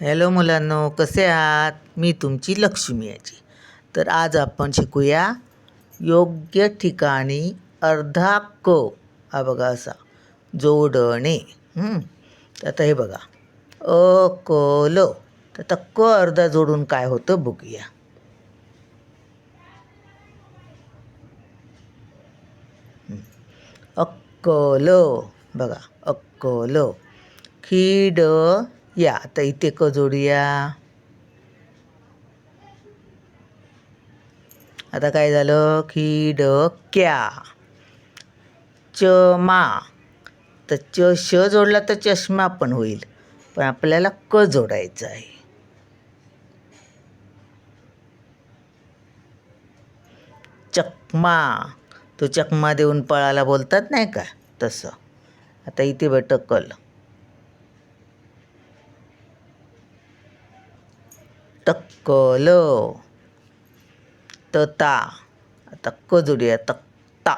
Hello मुलांनो कसे आहात? मी तुमची लक्ष्मी याची. तर आज आपण शिकूया योग्य ठिकाणी अर्धा क. हा बघा असा. जोडणे. आता हे बघा. अ क ल. तर आता क अर्धा जोडून काय होतं बघूया. अक्कल बघा अक्कल खिड या आता इथे क जोडूया आता काय झालं? की डक्या चमा तर च श जोडला तर चष्मा पण होईल पण आपल्याला क जोडायचं आहे. चकमा. तो चकमा देऊन पळाला बोलतात नाही का? तसं. आता इथे बटकल. तक्कल. तता. आता क जोडूया तक्ता.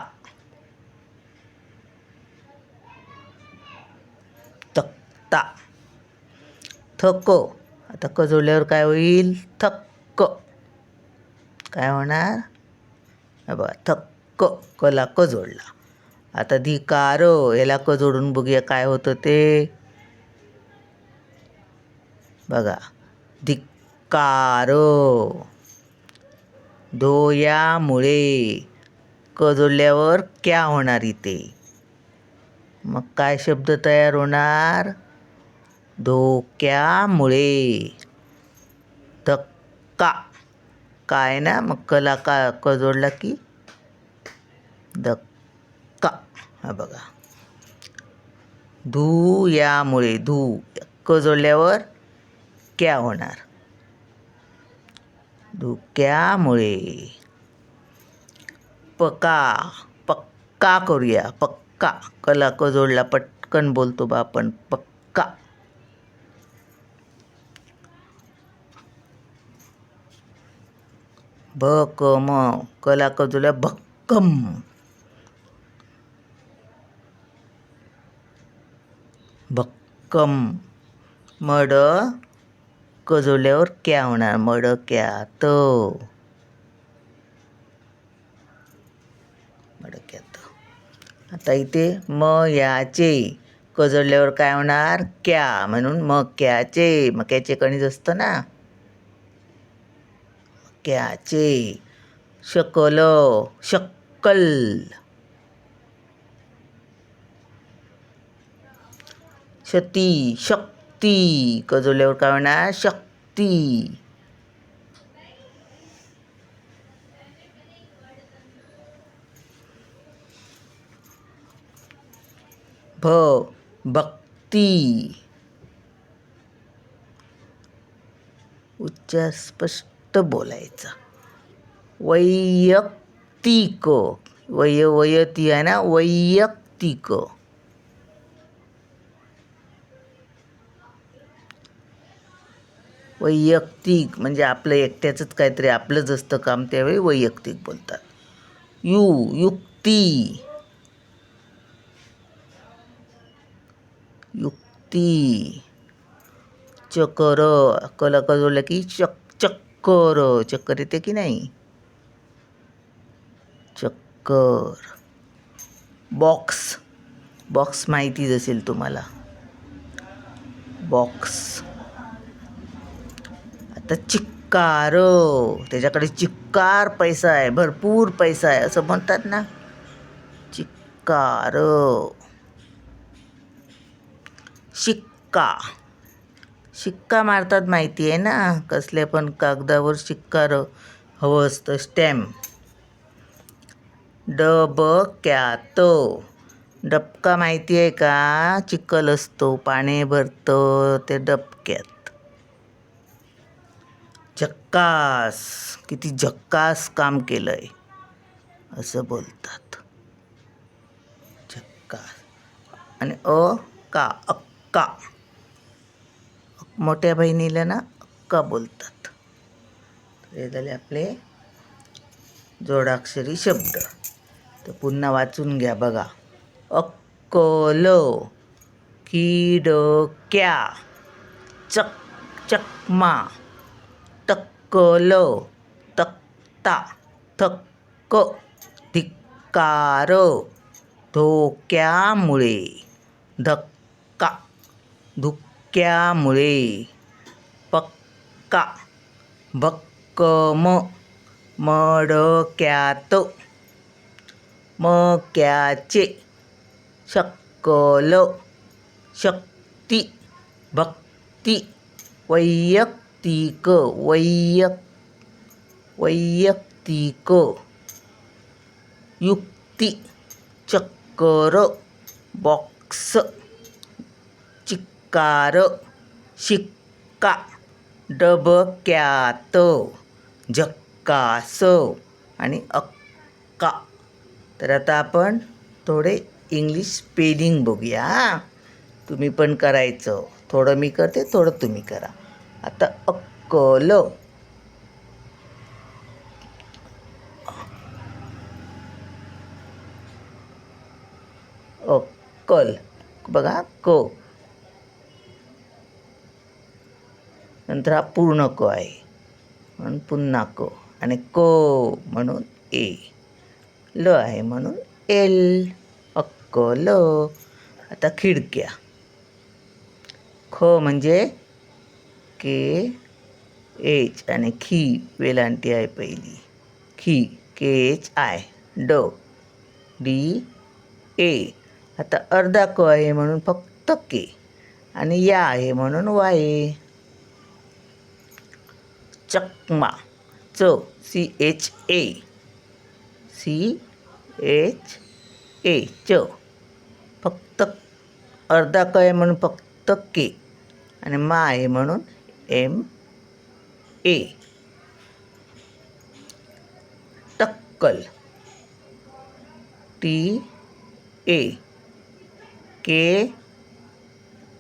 तक्ता. थक. आता क जोडल्यावर काय होईल? थक्क. काय होणार? बघा थक्क. कला क जोडला. आता धिकार याला क जोडून बघूया काय होतं ते. बघा धिक्कार धोयामुळे क जोडल्यावर क्या होणार इथे? मग काय शब्द तयार होणार? धोक्यामुळे. धक्का. काय ना? मग कला का क जोडला की? धक्का. हा बघा. धू यामुळे धू. क जोडल्यावर क्या होणार? धुक्यामुळे. पका पक्का करूया पक्का. कला क जोडला पटकन बोलतो बा आपण पक्का. भकम कला क भक्कम. भक्कम. मड क क्या होणार? मड क्या? त. आता इथे म याचे. क काय होणार? क्या म्हणून मक्याचे मक्याचे कणीच असतं ना? मक्याचे शकल. शक्कल शती. शक्ती क जोडल्यावर काय होणार शक्ती. भ भक्ती. उच्चार स्पष्ट बोलायचा. वैयक्तिक वय वयती आहे ना वैयक्तिक. वैयक्तिक म्हणजे आपलं एकट्याचंच काहीतरी आपलंच असतं काम त्यावेळी वैयक्तिक बोलतात. यू युक्ती. युक्ती. चकर. कला जोडलं की चक चक्कर. चक्कर येते की नाही? चक्कर. बॉक्स. बॉक्स माहितीच असेल तुम्हाला. बॉक्स. आता चिक्कार. त्याच्याकडे चिक्कार पैसा आहे भरपूर पैसा आहे असं म्हणतात ना. चिक्कार. शिक्का. शिक्का मारतात माहिती आहे ना कसले पण कागदावर शिक्कार हवं असतं स्टॅम्प. डबक्यात. डबका माहिती आहे का? चिखल असतो पाणी भरतं ते डबक्यात. झक्कास किती झक्कास काम केलं आहे असं बोलतात. झक्कास आणि अ का अक्का. मोठ्या बहिणीला ना अक्का बोलतात. हे झाले आपले जोडाक्षरी शब्द. तर पुन्हा वाचून घ्या बघा. अक्कल किडक्या चक चकमा. टक्कल तक्ता थक्क धिक्कार धोक्यामुळे धक्का धुक्यामुळे पक्का भक्कम मडक्यात मक्याचे शक्कल शक्ती भक्ती वैयक्तिक वैयक वैयक्तिक युक्ती चक्कर बॉक्स चिक्कार शिक्का डबक्यात झक्कास आणि अक्का. तर आता आपण थोडे इंग्लिश स्पेलिंग बघूया. तुम्ही पण करायचं. थोडं मी करते थोडं तुम्ही करा. आता अक्कल. अक्कल. बघा क. नंतर हा पूर्ण क आहे. म्हणून पुन्हा क. आणि क म्हणून ए. ल आहे म्हणून एल. अक्कल. आता खिडक्या. ख म्हणजे के एच आणि खी वेलांटी आहे पहिली. खी के एच आय ड डी ए. आता अर्धा क आहे म्हणून फक्त के आणि या आहे म्हणून वाय. चकमा च C H A. C H A च. फक्त अर्धा क आहे म्हणून फक्त के आणि मा आहे म्हणून एम ए टक्कल. T A. K.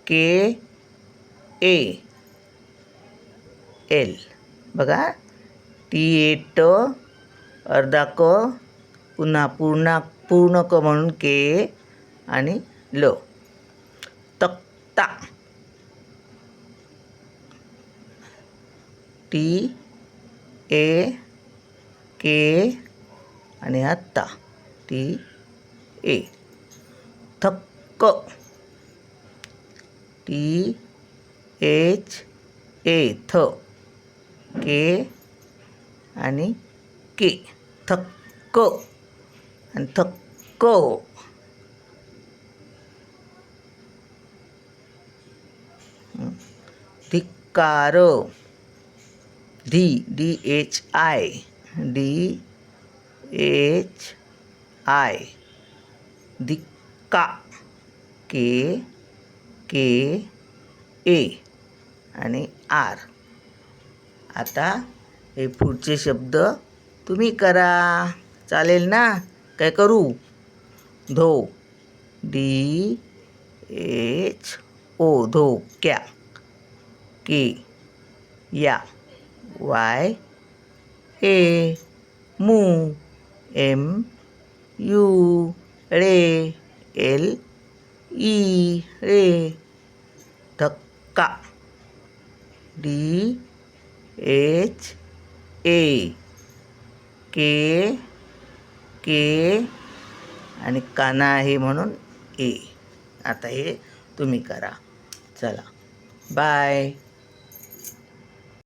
K. A. L. बघा. टी ए ट. अर्धा क. पुन्हा पूर्ण पूर्ण क म्हणून के आणि ल. तक्ता. टी ए के आणि हा ता टी ए थक्क टी एच ए थ के आणि के थक्क आणि थक्क हं. धिक्कार D D H I. D H I. धिक्का K K A. आणि आर. आता हे पुढचे शब्द तुम्ही करा. चालेल ना? काय करू? धो. D H O. धो. क्या. के. या. वाय ए मू एम यू रे एल ई रे धक्का डी एच ए के के आणि काना आहे म्हणून ए आता हे तुम्ही करा. चला. बाय